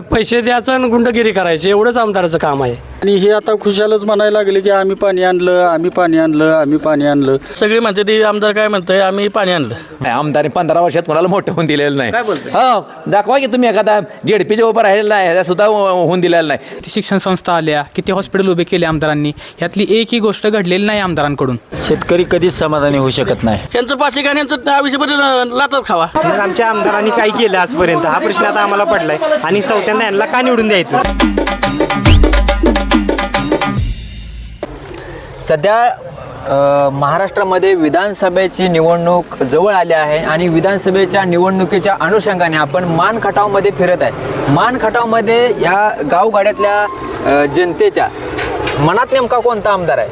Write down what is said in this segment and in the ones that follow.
पैसे द्यायचं आणि गुंडगिरी करायची एवढंच आमदाराचं काम आहे. आणि हे आता खुशालच म्हणायला लागले की आम्ही पाणी आणलं आम्ही पाणी आणलं आम्ही पाणी आणलं. सगळे म्हणते ते आमदार काय म्हणतंय? आम्ही पाणी आणलं. नाही आमदार पंधरा वर्षात कोणाला मोठं होऊन दिलेलं नाही. बोलताय? हो दाखवा की तुम्ही एखादा जेडपीच्या उभं राहिलेला आहे ह्याचा सुद्धा होऊन दिलेला नाही. किती शिक्षण संस्था आल्या किती हॉस्पिटल उभे केले आमदारांनी यातली एकही गोष्ट घडलेली नाही आमदारांकडून. शेतकरी कधीच समाधानी होऊ शकत नाही. यांचं पाचशे आणि यांचं आयुष्यभर लातात खावा. मग आमच्या आमदारांनी काय केलं आजपर्यंत? हा प्रश्न आता आम्हाला पडलाय. आणि चौथ्यांदा यांना का निवडून द्यायचं? सध्या अ, महाराष्ट्रामध्ये विधानसभेची निवडणूक जवळ आली आहे आणि विधानसभेच्या निवडणुकीच्या अनुषंगाने आपण मान खटावमध्ये फिरत आहे. मान खटावमध्ये या गावगाड्यातल्या अ, जनतेच्या मनात नेमका कोणता आमदार आहे?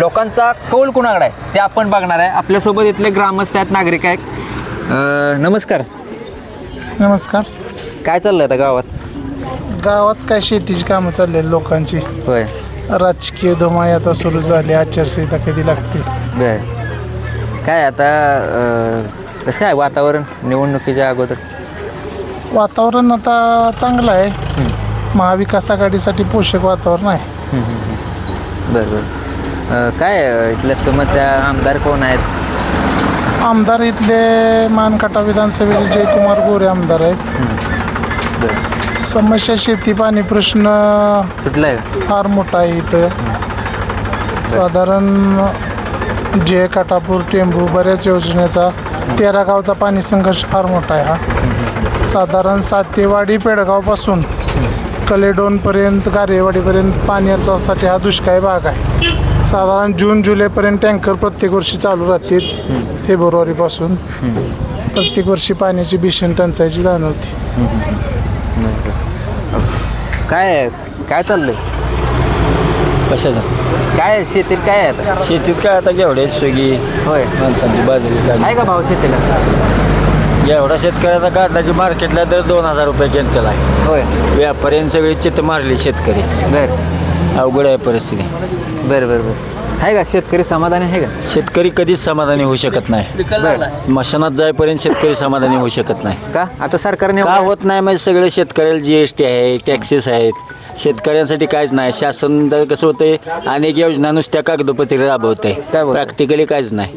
लोकांचा कौल कुणाकडे आहे? ते आपण बघणार आहे. आपल्यासोबत इथले ग्रामस्थ आहेत नागरिक आहेत. अ, नमस्कार. नमस्कार. काय चाललं आता गावात? गावात काय शेतीची कामं चालली आहेत लोकांची? होय. राजकीय धुमाळी आता सुरू झाली आचारसंहिता कधी लागते बर. काय आता अ, कसं आहे वातावरण निवडणुकीच्या अगोदर? वातावरण आता चांगलं आहे. महाविकास आघाडीसाठी पोषक वातावरण आहे. बरं बरं. अ, काय अ, इथल्या समस्या आमदार कोण आहेत? आमदार इथले मानकाटा विधानसभेचे जयकुमार गोरे आमदार आहेत. बरं. समस्या शेती पाणी प्रश्न सुटलाय फार मोठा आहे इथं. साधारण जे काटापूर टेंबू बऱ्याच योजनेचा तेरा गावचा पाणी संघर्ष फार मोठा आहे हा. साधारण सातेवाडी पेडगावपासून कलेडोनपर्यंत गारेवाडीपर्यंत पाण्यासाठी हा दुष्काळी भाग आहे. साधारण जून जुलैपर्यंत टँकर प्रत्येक वर्षी चालू राहतील फेब्रुवारीपासून. प्रत्येक वर्षी पाण्याची भीषण टंचाईची जाणवते. काय काय चाललंय? कशाचं? काय शेतीत काय आहे आता? शेतीत काय आता घेवडे स्विगी होय. माणसांची बाजरी. आहे का भाव शेतीला? एवढा शेतकऱ्याचा काढला की मार्केटला दर दोन हजार रुपये क्विंटल आहे. होय. व्यापाऱ्यांनी सगळी चित्त मारली शेतकरी. बर. अवघड आहे परिस्थिती. बर बर बर. आहे का? शेतकरी समाधानी आहे का? शेतकरी कधीच समाधानी होऊ शकत नाही. मशानात जाईपर्यंत शेतकरी समाधानी होऊ शकत नाही. का? आता सरकारने का होत नाही? म्हणजे सगळे शेतकऱ्याला जी एस टी आहे टॅक्सेस आहेत. शेतकऱ्यांसाठी काहीच नाही. शासन जर कसं होतंय अनेक योजना नुसत्या कागदोपत्री राबवत काय आहे बोलताय? प्रॅक्टिकली काहीच नाही.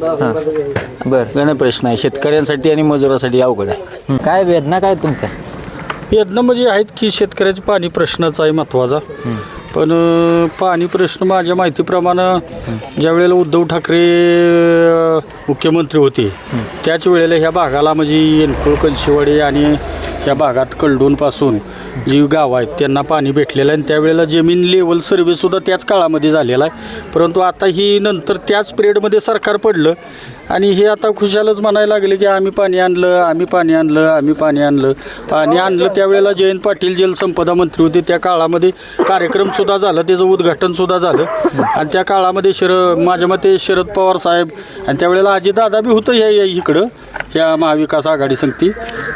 बर. गण प्रश्न आहे. शेतकऱ्यांसाठी आणि मजुरासाठी अवघड आहे. काय वेदना काय तुमच्या? यत्न म्हणजे आहेत की शेतकऱ्याचं पाणी प्रश्नच आहे महत्त्वाचा पण पाणी प्रश्न माझ्या माहितीप्रमाणे ज्या वेळेला उद्धव ठाकरे मुख्यमंत्री होते त्याच वेळेला ह्या भागाला म्हणजे येनकुळ कंशीवाडी आणि या भागात कलडूनपासून जी गावं आहेत त्यांना पाणी भेटलेलं आहे. आणि त्यावेळेला जमीन लेवल सर्व्हेसुद्धा त्याच काळामध्ये झालेला आहे. परंतु आता ही नंतर त्याच पिरियडमध्ये सरकार पडलं. आणि हे आता खुशालच म्हणायला लागले की आम्ही पाणी आणलं आम्ही पाणी आणलं आम्ही पाणी आणलं. पाणी आणलं त्यावेळेला जयंत पाटील जलसंपदा मंत्री होते. त्या काळामध्ये कार्यक्रमसुद्धा झाला त्याचं उद्घाटनसुद्धा झालं. आणि त्या काळामध्ये शर माझ्या मते शरद पवार साहेब आणि त्यावेळेला अजितदादा बी होतं ह्या या इकडं. या महाविकास आघाडी संगती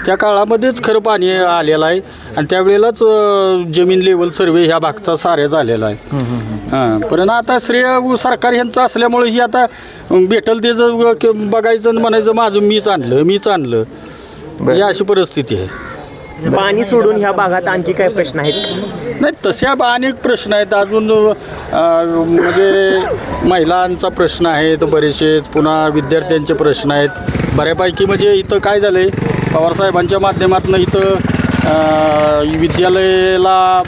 त्या काळामध्येच खरं पाणी आलेलं आहे आणि त्यावेळेलाच अं, जमीन लेवल सर्वे ह्या भागचा साऱ्या झालेला आहे. हां पण आता श्रेय सरकार ह्यांचं असल्यामुळे ही आता अं, भेटल क- बघायचं आणि म्हणायचं माझं मीच आणलं मीच आणलं. म्हणजे अशी परिस्थिती आहे. पाणी सोडून ह्या भागात आणखी काय प्रश्न आहेत? नाही तशा अनेक प्रश्न आहेत. अजून म्हणजे महिलांचा प्रश्न आहेत बरेचसेच. पुन्हा विद्यार्थ्यांचे प्रश्न आहेत. बऱ्यापैकी म्हणजे इथं काय झालं आहे पवारसाहेबांच्या माध्यमातून इथं विद्यालयाला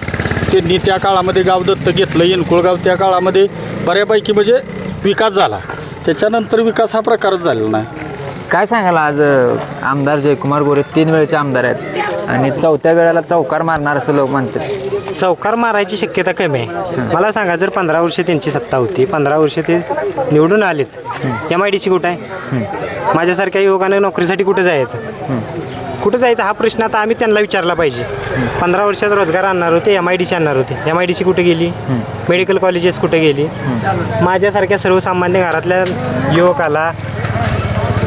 त्यांनी त्या काळामध्ये गाव दत्तक घेतलं येनकुळगाव त्या काळामध्ये बऱ्यापैकी म्हणजे विकास झाला. त्याच्यानंतर विकास हा प्रकारच झालेला नाही. काय सांगाल आज आमदार जयकुमार गोरे तीन वेळचे आमदार आहेत. आणि चौथ्या वेळेला चौकार मारणार असं लोक म्हणतात. चौकार मारायची शक्यता कमी आहे. मला सांगा जर पंधरा वर्ष त्यांची सत्ता होती पंधरा वर्ष ते निवडून आलेत एम आय डी सी कुठं आहे? माझ्यासारख्या युवकानं नोकरीसाठी कुठं जायचं? कुठं जायचं? हा प्रश्न आता आम्ही त्यांना विचारला पाहिजे. पंधरा वर्षात रोजगार आणणार होते एम आय डी सी आणणार होते. एम आय डी सी कुठे गेली? मेडिकल कॉलेजेस कुठे गेली? माझ्यासारख्या सर्वसामान्य घरातल्या युवकाला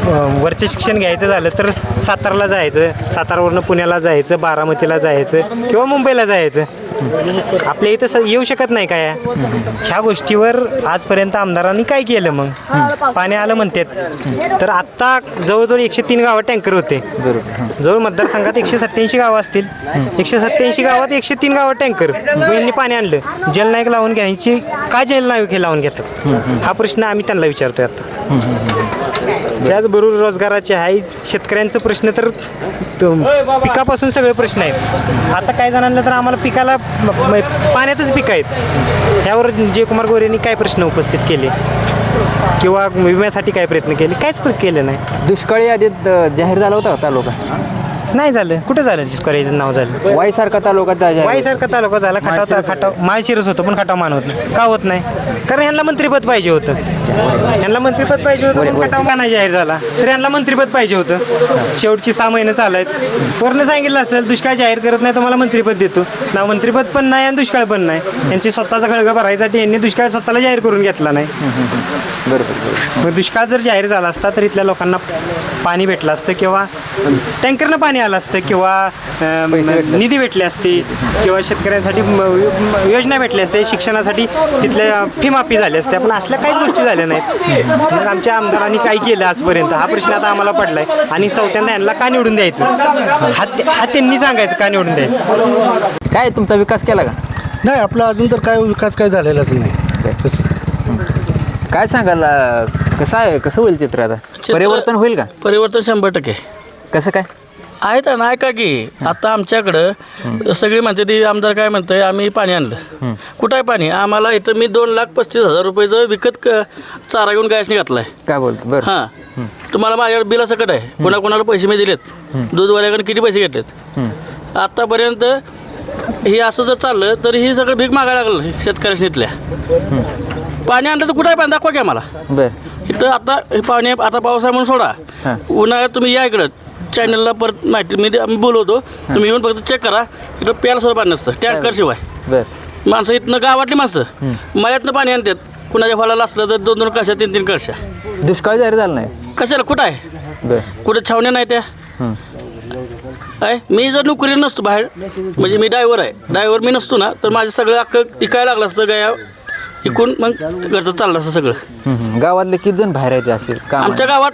वरचे शिक्षण घ्यायचं झालं तर साताराला जायचं सातारावरनं पुण्याला जायचं बारामतीला जायचं किंवा मुंबईला जायचं. आपल्या इथं स- येऊ शकत नाही काय? ह्या गोष्टीवर आजपर्यंत आमदारांनी काय केलं मग? पाणी आलं म्हणतात. तर आत्ता जवळजवळ एकशे तीन गावात टँकर होते. जवळ मतदारसंघात एकशे सत्याऐंशी गावं असतील. एकशे सत्याऐंशी गावात एकशे तीन गावात टँकर. यांनी पाणी आणलं. जलनायक लावून घ्यायची का जलनायक हे लावून घेतात? हा प्रश्न आम्ही त्यांना विचारतोय आता. त्याचबरोबर रोजगाराचे आहे. शेतकऱ्यांचं प्रश्न तर तो पिकापासून सगळे प्रश्न आहेत. आता काय जणांना तर आम्हाला पिकाला पाण्यातच पिकं आहेत. यावर जयकुमार गोरेंनी काय प्रश्न उपस्थित केले? किंवा विम्यासाठी काय प्रयत्न केले? काहीच केलं नाही. दुष्काळी यादीत जाहीर झाला होता तालुका? नाही झालं. कुठं झालं करायचं नाव झालं? वाई सारखा तालुका त्या जाहीर- वाईसारखा तालुका झाला खटाव खटाव माळशिरस होतं पण खटाव मान होत नाही. का होत नाही? कारण यांना मंत्रिपद पाहिजे होतं. यांना मंत्रिपद पाहिजे होतं पण खटाव का नाही जाहीर झाला. तर यांना मंत्रिपद पाहिजे होतं. शेवटची सहा महिने चालू आहेत. वरनं सांगितलं असेल दुष्काळ जाहीर करत नाही तर मला मंत्रिपद देतो. ना मंत्रिपद पण नाही आणि दुष्काळ पण नाही. यांची स्वतःचा खळगा भरायसाठी यांनी दुष्काळ स्वतःला जाहीर करून घेतला नाही. बरोबर बरोबर. मग दुष्काळ जर जाहीर झाला असता तर इथल्या लोकांना पाणी भेटलं असतं किंवा टँकरनं पाणी आलं असतं किंवा अं, निधी भेटले असते किंवा शेतकऱ्यांसाठी म- योजना भेटल्या असते शिक्षणासाठी तिथल्या फी माफी झाली असते. पण असल्या काहीच गोष्टी झाल्या नाहीत. मग आमच्या आमदारांनी काय केलं आजपर्यंत? हा प्रश्न आता आम्हाला पडलाय. आणि चौथ्यांदा यांना का निवडून द्यायचं? हा ते- हा त्यांनी सांगायचं का निवडून द्यायचं? काय तुमचा विकास केला का? नाही आपला अजून तर काय विकास काय झालेलाच नाही. तसं. काय सांगाल अ, कसं आहे कसं होईल चित्र आता? परिवर्तन होईल का? परिवर्तन शंभर टक्के. कसं काय? आहेत ना ऐका की आता आमच्याकडं सगळी म्हणते ती आमदार काय म्हणतंय आम्ही पाणी आणलं. कुठं आहे पाणी? आम्हाला इथं मी दोन लाख पस्तीस हजार रुपयाचं विकत क- चारा घेऊन गायसनी घातलाय. काय बोलतो बरं. हां. तुम्हाला माझ्याकडे बिला सकट आहे कोणा कोणाला पैसे मी दिलेत. दूधवाल्याकडे किती पैसे घेतलेत? आत्तापर्यंत हे असं जर चाललं तर ही सगळं भीक मागायला लागलं शेतकऱ्यांनी इथल्या. पाणी आणलं तर कुठं आहे पाणी? दाखवा की आम्हाला. बरं. इथं आता हे पाणी आता आहे म्हणून सोडा. हां. उन्हाळ्यात तुम्ही या इकडं. चॅनलला परत माहिती मी आम्ही बोलवतो. तुम्ही येऊन फक्त चेक करा. इथं प्यायला सुद्धा पाणी नसतं. टँकर शिवाय. माणसं इथनं गावातली माणसं. मळ्यातनं पाणी आणतात. कुणाच्या फळाला असलं तर दोन दोन कशा तीन तीन कशा दुष्काळ जाहीर झाला नाही? कशाला? कुठं आहे? कुठं छावण्या नाही त्या. आहे मी जर नोकरी नसतो बाहेर म्हणजे मी ड्रायव्हर आहे. ड्रायव्हर मी नसतो ना तर माझं सगळं अख्खं इकायला लागलं असतं गाया इकून मग घरचं चाललं असतं सगळं. गावातले किती जण बाहेर आहेत असे काम? आमच्या गावात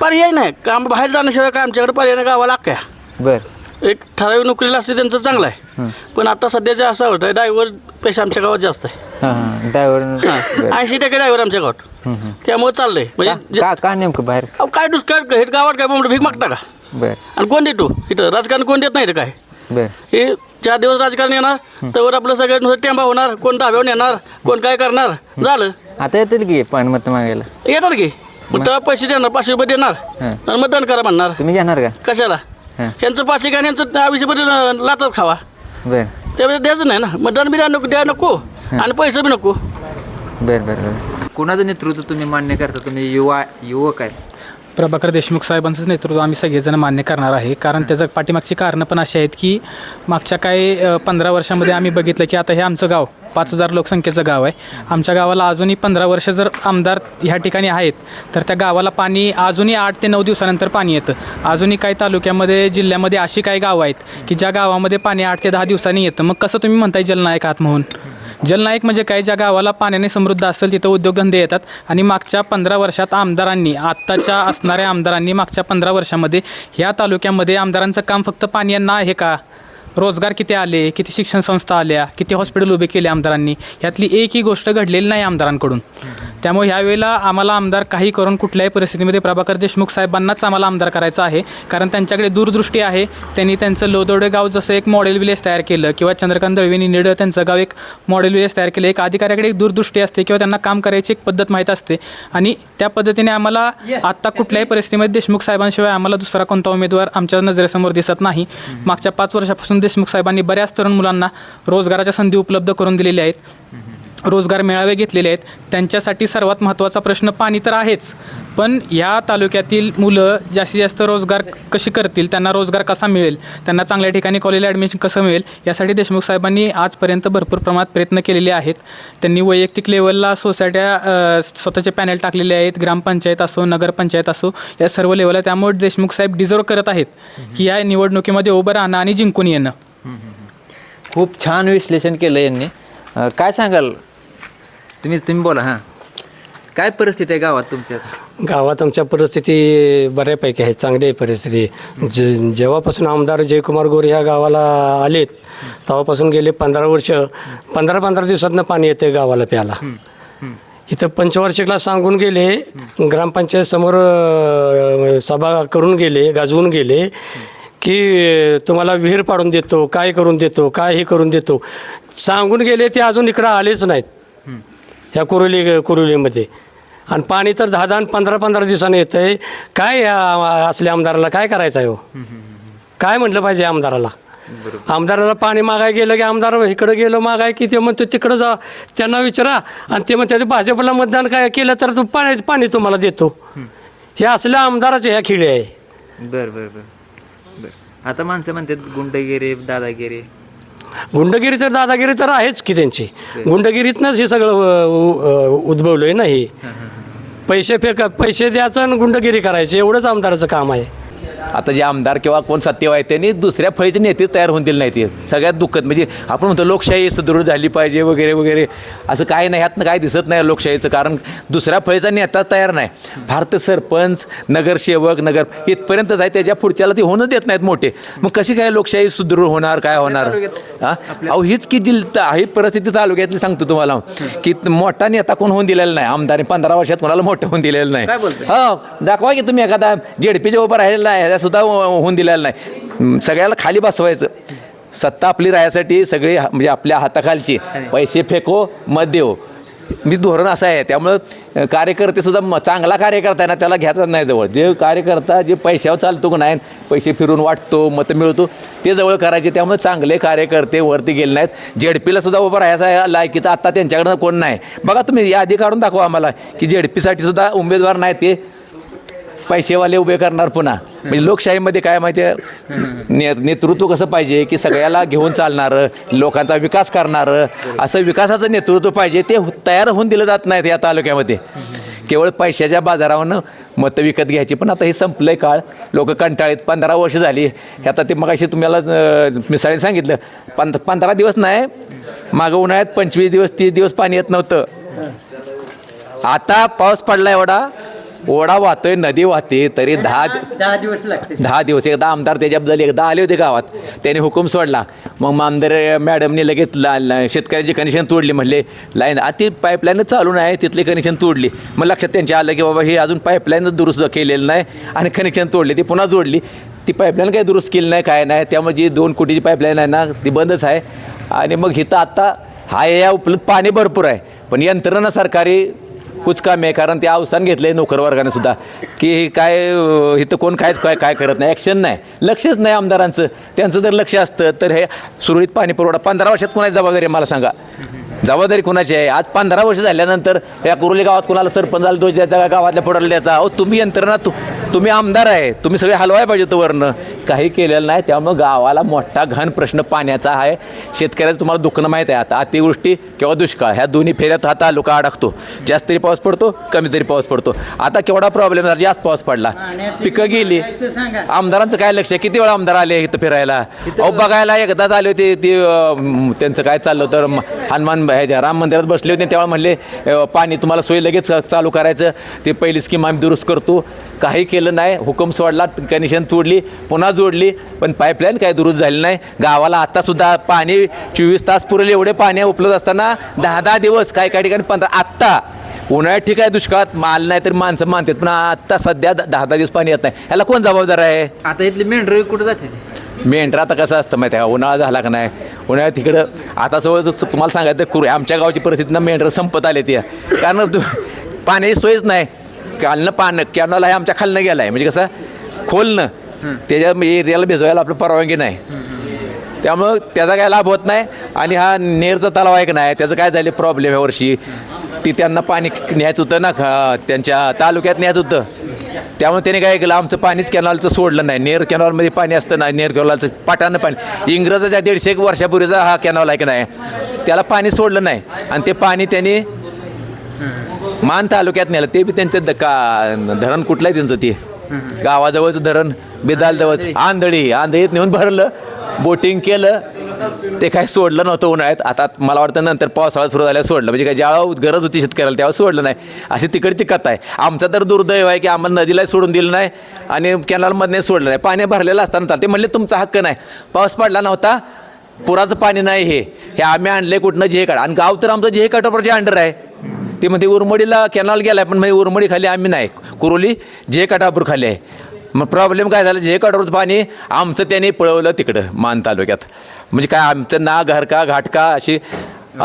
पर्याय नाही. काम बाहेर जाण्याशिवाय काय आमच्याकडे पर्याय नाही गावाला अख्ख्या. बरं. एक ठराविक नोकरीला असते त्यांचं चांगलं आहे. पण आता सध्याच्या असं होतं ड्रायव्हर पेशा आमच्या गावात जास्त आहे. हां ड्रायव्हर ऐंशी टक्के ड्रायव्हर आमच्या गावात. त्यामुळे चाललंय. म्हणजे जे- का का नेमकं बाहेर? अहो, काय दुष्काळ हे गावात काय म्हणतो भीक मागता का? बरं. आणि कोण देतो? इथं राजकारण कोण देत नाही इथं काय? बरं. हे चार दिवस राजकारण येणार तर आपलं सगळं नुसतं टेंबा होणार कोण डाब्यावर येणार कोण काय करणार झालं. आता येतील की पाणी मत मागायला? येणार की. मग तेव्हा पैसे देणार पाचशे रुपये देणार. हं. आणि मतदान करा म्हणणार. तुम्ही जाणार का? कशाला? हं. यांचं पाचशे का यांचं दहावीस रुपये लातात खावा. बरं. त्यावेळेस द्यायचं नाही ना. मतदान बी द्या नको द्या नको. आणि पैसे बी नको. बरं बरं बरं. कुणाचं नेतृत्व तुम्ही मान्य करता? तुम्ही युवा युवक आहे प्रभाकर देशमुख साहेबांचंच नेतृत्व आम्ही सगळेजण मान्य करणार आहे. कारण त्याचं पाठीमागची कारणं पण अशी आहेत की मागच्या काही पंधरा वर्षामध्ये आम्ही बघितलं की आता हे आमचं गाव पाच हजार लोकसंख्येचं गाव आहे. आमच्या गावाला अजूनही पंधरा वर्ष जर आमदार ह्या ठिकाणी आहेत तर त्या गावाला पाणी अजूनही आठ ते नऊ दिवसानंतर पाणी येतं. अजूनही काही तालुक्यामध्ये जिल्ह्यामध्ये अशी काही गावं आहेत की ज्या गावामध्ये पाणी आठ ते दहा दिवसांनी येतं. मग कसं तुम्ही म्हणताय जलनायक आहात म्हणून? जलनायक म्हणजे काय ज्या गावाला पाण्याने समृद्ध असेल तिथं उद्योगधंदे येतात. आणि मागच्या पंधरा वर्षात आमदारांनी आत्ताच्या असणाऱ्या आमदारांनी मागच्या पंधरा वर्षामध्ये ह्या तालुक्यामध्ये आमदारांचं काम फक्त पाणी यांना आहे का? रोजगार किती आले किती शिक्षण संस्था आल्या किती हॉस्पिटल उभे केले आमदारांनी ह्यातली एकही गोष्ट घडलेली नाही आमदारांकडून. त्यामुळे ह्यावेळेला आम्हाला आमदार काही करून कुठल्याही परिस्थितीमध्ये प्रभाकर देशमुख साहेबांनाच आम्हाला आमदार करायचं आहे. कारण त्यांच्याकडे दूरदृष्टी आहे. त्यांनी त्यांचं लोदोडे गाव जसं एक मॉडेल विलेज तयार केलं किंवा चंद्रकांत दळवींनी निड त्यांचं गाव एक मॉडेल विलेज तयार केलं. एक अधिकाऱ्याकडे एक दूरदृष्टी असते किंवा त्यांना काम करायची एक पद्धत माहीत असते. आणि त्या पद्धतीने आम्हाला आत्ता कुठल्याही परिस्थितीमध्ये देशमुख साहेबांशिवाय आम्हाला दुसरा कोणता उमेदवार आमच्या नजरेसमोर दिसत नाही. मागच्या पाच वर्षापासून देशमुख साहेबांनी बऱ्याच तरुण मुलांना रोजगाराच्या संधी उपलब्ध करून दिलेल्या आहेत. रोजगार मेळावे घेतलेले आहेत. त्यांच्यासाठी सर्वात महत्त्वाचा प्रश्न पाणी तर आहेच. पण या तालुक्यातील मुलं जास्तीत जास्त रोजगार कशी करतील? त्यांना रोजगार कसा मिळेल? त्यांना चांगल्या ठिकाणी कॉलेजला ॲडमिशन कसं मिळेल? यासाठी देशमुख साहेबांनी आजपर्यंत भरपूर प्रमाणात प्रयत्न केलेले आहेत. त्यांनी वैयक्तिक लेवलला सोसायट्या स्वतःचे पॅनल टाकलेले आहेत. ग्रामपंचायत असो नगरपंचायत असो या सर्व लेवलला त्यामुळे देशमुख साहेब डिझर्व करत आहेत की या निवडणुकीमध्ये उभं राहणं आणि जिंकून येणं. खूप छान विश्लेषण केलं यांनी. अं, काय सांगाल? तुम्ही तुम्ही बोला हां. काय परिस्थिती आहे गावात तुमच्या गावात आमच्या परिस्थिती बऱ्यापैकी आहे चांगली आहे परिस्थिती. जे जेव्हापासून आमदार जयकुमार गोरे ह्या गावाला आलेत तेव्हापासून गेले पंधरा वर्ष. पंधरा पंधरा दिवसातनं पाणी येते गावाला प्यायला. इथं पंचवार्षिकला सांगून गेले ग्रामपंचायत समोर अ, सभा करून गेले गाजवून गेले. की तुम्हाला विहीर पाडून देतो काय करून देतो काय हे करून देतो. सांगून गेले ते अजून इकडं आलेच नाहीत. ह्या कुरुली कुरुलीमध्ये. आणि पाणी तर दहा दहा पंधरा पंधरा दिवसांनी येतं आहे काय या असल्या आमदाराला काय करायचं आहे हो? काय म्हटलं पाहिजे आमदाराला? आमदाराला पाणी मागाय गेलं की आमदार इकडं गेलो मागाय की ते म्हणतो तिकडं जा त्यांना विचारा. आणि ते म्हणतात भाजपला मतदान काय केलं तर तू पाणी पाणी तुम्हाला देतो. हे असल्या आमदाराचे ह्या खिळे आहे. बरं बरं बरं. आता माणसं म्हणतात गुंडगिरी दादागिरी. गुंडगिरी तर दादागिरी तर आहेच की त्यांची. गुंडगिरीतनंच हे सगळं उद्भवलं आहे ना हे. पैसे फेक पैसे द्यायचं आणि गुंडगिरी करायची एवढंच आमदाराचं काम आहे. आता जे आमदार किंवा कोण सत्तेव आहे त्यांनी दुसऱ्या फळीचे नेते तयार होऊन दिले नाहीत. सगळ्यात दुःखद म्हणजे आपण म्हणतो लोकशाही सुदृढ झाली पाहिजे वगैरे वगैरे. असं काय नाही ह्यातनं काय दिसत नाही लोकशाहीचं कारण दुसऱ्या फळीचा नेताच तयार नाही. भारत सरपंच नगरसेवक नगर इथपर्यंतच आहे त्याच्या पुढच्याला ते होणं देत नाहीत मोठे. मग कशी काय लोकशाही सुदृढ होणार काय होणार? हा? अहो हीच की जी ही परिस्थिती तालुक्यातली सांगतो तुम्हाला. की मोठा नेता कोण होऊन दिलेला नाही. आमदार पंधरा वर्षात कोणाला मोठं होऊन दिलेलं नाही. हो दाखवा की तुम्ही एखादा जेडपीच्या उभं राहिलेला आहे सुद्धा होऊन दिलेला नाही. सगळ्याला खाली बसवायचं. सत्ता आपली राहण्यासाठी सगळी म्हणजे आपल्या हाताखालची. पैसे फेको मत देऊ मी धोरण असं आहे त्यामुळं कार्यकर्ते सुद्धा म- चांगला कार्यकर्ता आहे ना त्याला घ्यायचा नाही जवळ. जे कार्यकर्ता जे पैशावर चालतो का नाही पैसे फिरून वाटतो मतं मिळवतो ते जवळ करायचे. त्यामुळे चांगले कार्यकर्ते वरती गेले नाहीत. जेडपीला सुद्धा उभं राहायचा लायकीचा आत्ता त्यांच्याकडनं कोण नाही. बघा तुम्ही यादी काढून दाखवा आम्हाला की जेडपीसाठी सुद्धा उमेदवार नाही ते पैसेवाले उभे करणार पुन्हा. म्हणजे लोकशाहीमध्ये काय माहिती आहे? ने नेतृत्व कसं पाहिजे की सगळ्याला घेऊन चालणारं लोकांचा विकास करणारं असं विकासाचं नेतृत्व पाहिजे ते तयार होऊन दिलं जात नाहीत या तालुक्यामध्ये. केवळ पैशाच्या बाजारावरनं मतं विकत घ्यायची. पण आता हे संपलंय काळ. लोक कंटाळीत पंधरा वर्ष झाली. हे आता ते मगाशी तुम्हाला मिसाळीने मिसाळी सांगितलं. पंध पंधरा दिवस नाही मागं उन्हाळ्यात पंचवीस दिवस तीस दिवस पाणी येत नव्हतं. आता पाऊस पडला एवढा. ओढा वाहतोय नदी वाहते तरी दहा दहा दिवस लागते. दहा दिवस. एकदा आमदार त्याच्याबद्दल एकदा आले होते गावात. त्याने हुकूम सोडला. मग आमदार मॅडमने लगेच ला ला- शेतकऱ्याची कनेक्शन तोडली म्हणले लाईन आ ती पाईपलाईन चालू नाही तिथली कनेक्शन तोडली. मग लक्षात त्यांच्या आलं की बाबा हे अजून पाईपलाईन दुरुस्त केलेलं नाही आणि कनेक्शन तोडली ती पुन्हा जोडली. ती पाईपलाईन काही दुरुस्त केली नाही काय नाही त्यामुळे जी दोन कोटीची पाईपलाईन आहे ना ती बंदच आहे. आणि मग इथं आता हा या उपलब्ध पाणी भरपूर आहे. पण यंत्रणा सरकारी कुछ काम आहे कारण ते अवसान घेतलं आहे नोकरवर्गाने सुद्धा. की हे काय इथं कोण कायच काय काय करत नाही ॲक्शन नाही. लक्षच नाही आमदारांचं. त्यांचं जर लक्ष असतं तर हे सुरळीत पाणी पुरवठा. पंधरा वर्षात कोणाची जबाबदारी मला सांगा. जबाबदारी कोणाची आहे? आज पंधरा वर्ष झाल्यानंतर या कुरुली गावात कोणाला सरपंच झाला दोष द्यायचा गावातल्या फोडाला द्यायचा. अहो तुम्ही यंत्रणा तु तुम्ही आमदार आहे. तुम्ही सगळे हलवाय पाहिजे तो वरनं. काही केलेलं नाही. त्यामुळं गावाला मोठा घन प्रश्न पाण्याचा आहे. शेतकऱ्याचं तुम्हाला दुखणं माहीत आहे. आता अतिवृष्टी किंवा दुष्काळ ह्या दोन्ही फेऱ्यात हा तालुका अडकतो. जास्त तरी पाऊस पडतो कमी तरी पाऊस पडतो. आता केवढा प्रॉब्लेम झाला जास्त पाऊस पडला. पिकं गेली. आमदारांचं काय लक्ष आहे? किती वेळा आमदार आले इथं फिरायला? अहो बघायला एकदाच आले होते ते त्यांचं काय चाललं तर हनुमान ह्याच्या राम मंदिरात बसले होते तेव्हा म्हणले पाणी तुम्हाला सोय लगेच चालू करायचं. ते पहिली स्कीम आम्ही दुरुस्त करतो. काही केलं नाही हुकम सोडला कनेक्शन तोडली पुन्हा जोडली पण पाईपलाईन काही दुरुस्त झाली नाही. गावाला आत्तासुद्धा पाणी चोवीस तास पुरेल एवढे पाणी उपलब्ध असताना दहा दहा दिवस काही काही ठिकाणी पंधरा आत्ता. उन्हाळ्यात ठीक आहे दुष्काळात माल नाही तर माणसं मानतात पण आत्ता सध्या दहा दहा दिवस पाणी येत नाही. ह्याला कोण जबाबदार आहे? आता इथली मेंढर कुठं जाते मेंढरा आता कसं असतं माहिती आहे का? उन्हाळा झाला का नाही? उन्हाळ्यात तिकडं आता सवय तुम्हाला सांगायचं तर कुर आमच्या गावची परिस्थिती ना मेंढरं संपत आले ती. कारण तू- पाण्याची सोयच नाही. खालनं पानं कॅनॉल आहे आमच्या खालनं गेला आहे म्हणजे कसं? खोलनं. त्याच्या एरियाला भिजवायला आपलं परवानगी नाही. त्यामुळं त्याचा काय लाभ होत नाही. आणि हा नेरचा तलाव आहे का नाही? त्याचं काय झालं प्रॉब्लेम या वर्षी? ती त्यांना पाणी न्यायचं होतं ना खा- त्यांच्या तालुक्यात न्यायचं होतं. त्यामुळे त्याने काय केलं? आमचं पाणीच कॅनॉलचं सोडलं नाही. नेर कॅनॉलमध्ये पाणी असतं ना नेर कॅनॉलचं पाटानं पाणी. इंग्रजाच्या दीडशे एक वर्षापूर्वीचा हा कॅनॉल आहे की नाही? त्याला पाणी सोडलं नाही. आणि ते पाणी त्यांनी मान तालुक्यात नेलं. ते बी त्यांचं द- का धरण कुठलं आहे त्यांचं ते? गावाजवळचं धरण बेदालजवळच आंधळी. आंधळीत नेऊन भरलं. बोटिंग केलं ते काय सोडलं नव्हतं उन्हाळ्यात. आता मला वाटतं नंतर पावसाळा सुरू झाल्यावर सोडलं. म्हणजे काय ज्यावेळा गरज होती शेतकऱ्याला तेव्हा सोडलं नाही. अशी तिकडची कथा आहे. आमचा तर दुर्दैव आहे की आम्हाला नदीला सोडून दिलं नाही आणि कॅनॉलमधने सोडलं नाही. पाणी भरलेलं असताना चालतं. ते म्हणले तुमचा हक्क नाही. पाऊस पडला नव्हता. पुराचं पाणी नाही हे. हे आम्ही आणले कुठनं? जे काढ. आणि गाव तर आमचं जे काटोपरचे अंडर आहे. ते म्हणते उरमडीला कॅनॉल गेला आहे पण म्हणजे उरमडी खाली आम्ही नाही. कुरोली जे काटापूर खाली आहे. मग प्रॉब्लेम काय झाला? जे काटापूरचं पाणी आमचं त्याने पळवलं तिकडं मान तालुक्यात. म्हणजे काय आमचं ना घरका घाटका अशी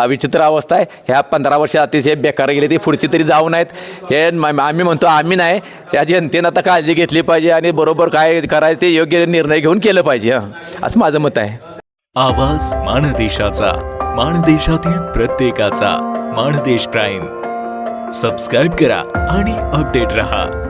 विचित्र अवस्था आहे. ह्या पंधरा वर्ष अतिशय बेकार गेले ते पुढची तरी जाऊ नाहीत. हे म- आम्ही म्हणतो आम्ही नाही. या जनतेनं आता काळजी घेतली पाहिजे आणि बरोबर काय करायचं ते योग्य निर्णय घेऊन केलं पाहिजे हां. असं माझं मत आहे. आवाज माणदेशाचा माणदेशातील प्रत्येकाचा माणदेश प्राईम. सबस्क्राईब करा आणि अपडेट रहा.